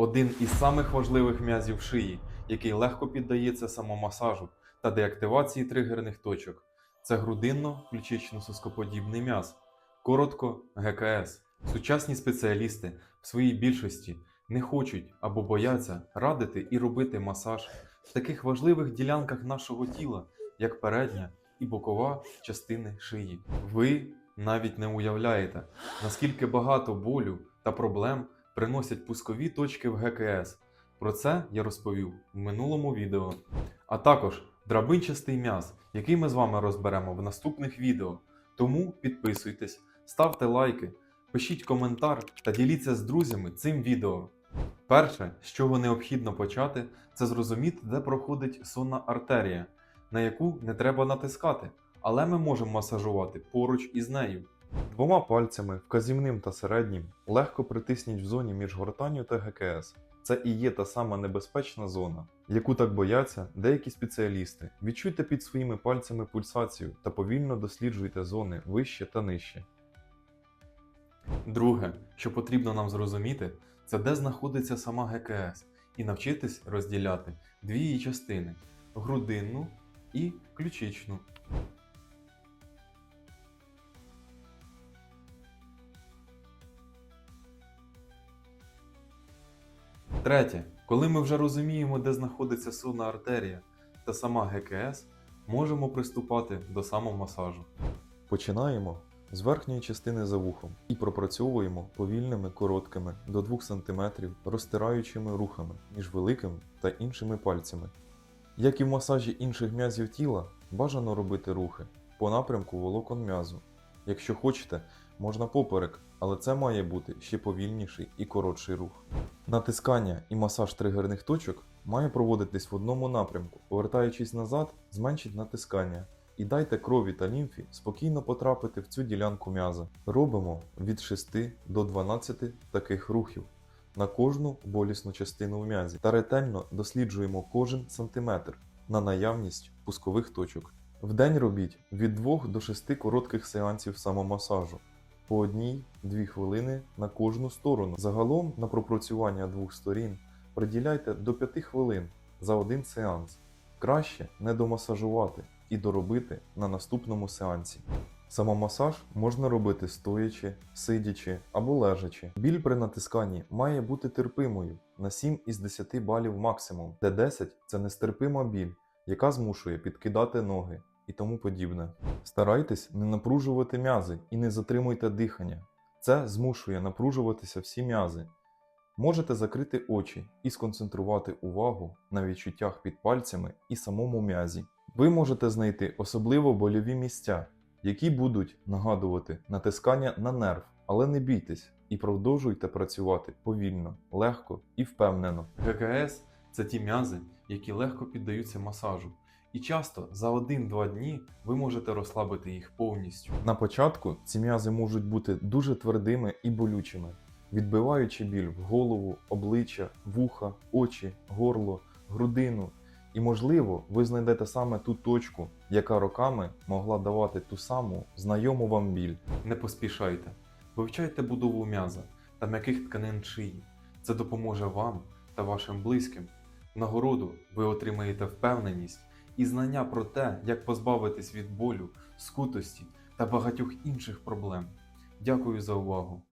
Один із самих важливих м'язів шиї, який легко піддається самомасажу та деактивації тригерних точок, це грудинно-ключично-соскоподібний м'яз, коротко ГКС. Сучасні спеціалісти в своїй більшості не хочуть або бояться радити і робити масаж в таких важливих ділянках нашого тіла, як передня і бокова частини шиї. Ви навіть не уявляєте, наскільки багато болю та проблем приносять пускові точки в ГКС. Про це я розповів в минулому відео. А також драбинчастий м'яз, який ми з вами розберемо в наступних відео. Тому підписуйтесь, ставте лайки, пишіть коментар та діліться з друзями цим відео. Перше, з чого необхідно почати, це зрозуміти, де проходить сонна артерія, на яку не треба натискати, але ми можемо масажувати поруч із нею. Двома пальцями, вказівним та середнім, легко притисніть в зоні між гортанню та ГКС. Це і є та сама небезпечна зона, яку так бояться деякі спеціалісти. Відчуйте під своїми пальцями пульсацію та повільно досліджуйте зони вище та нижче. Друге, що потрібно нам зрозуміти, це де знаходиться сама ГКС, і навчитись розділяти дві її частини грудинну і ключичну. Третє, коли ми вже розуміємо, де знаходиться сонна артерія та сама ГКС, можемо приступати до самомасажу. Починаємо з верхньої частини за вухом і пропрацьовуємо повільними короткими до 2 см розтираючими рухами між великим та іншими пальцями. Як і в масажі інших м'язів тіла, бажано робити рухи по напрямку волокон м'язу. Якщо хочете, можна поперек, але це має бути ще повільніший і коротший рух. Натискання і масаж тригерних точок має проводитись в одному напрямку. Повертаючись назад, зменшіть натискання і дайте крові та лімфі спокійно потрапити в цю ділянку м'яза. Робимо від 6 до 12 таких рухів на кожну болісну частину в м'язі та ретельно досліджуємо кожен сантиметр на наявність пускових точок. В день робіть від 2 до 6 коротких сеансів самомасажу по одній-дві хвилини на кожну сторону. Загалом на пропрацювання двох сторін приділяйте до 5 хвилин за один сеанс. Краще не домасажувати і доробити на наступному сеансі. Самомасаж можна робити стоячи, сидячи або лежачи. Біль при натисканні має бути терпимою на 7 із 10 балів максимум, де 10 це нестерпима біль, яка змушує підкидати ноги і тому подібне. Старайтесь не напружувати м'язи і не затримуйте дихання. Це змушує напружуватися всі м'язи. Можете закрити очі і сконцентрувати увагу на відчуттях під пальцями і самому м'язі. Ви можете знайти особливо больові місця, які будуть нагадувати натискання на нерв, але не бійтесь і продовжуйте працювати повільно, легко і впевнено. ГКС це ті м'язи, які легко піддаються масажу. І часто за 1-2 дні ви можете розслабити їх повністю. На початку ці м'язи можуть бути дуже твердими і болючими, відбиваючи біль в голову, обличчя, вуха, очі, горло, грудину. І, можливо, ви знайдете саме ту точку, яка роками могла давати ту саму знайому вам біль. Не поспішайте, вивчайте будову м'яза та м'яких тканин шиї. Це допоможе вам та вашим близьким. Нагороду ви отримаєте впевненість і знання про те, як позбавитись від болю, скутості та багатьох інших проблем. Дякую за увагу!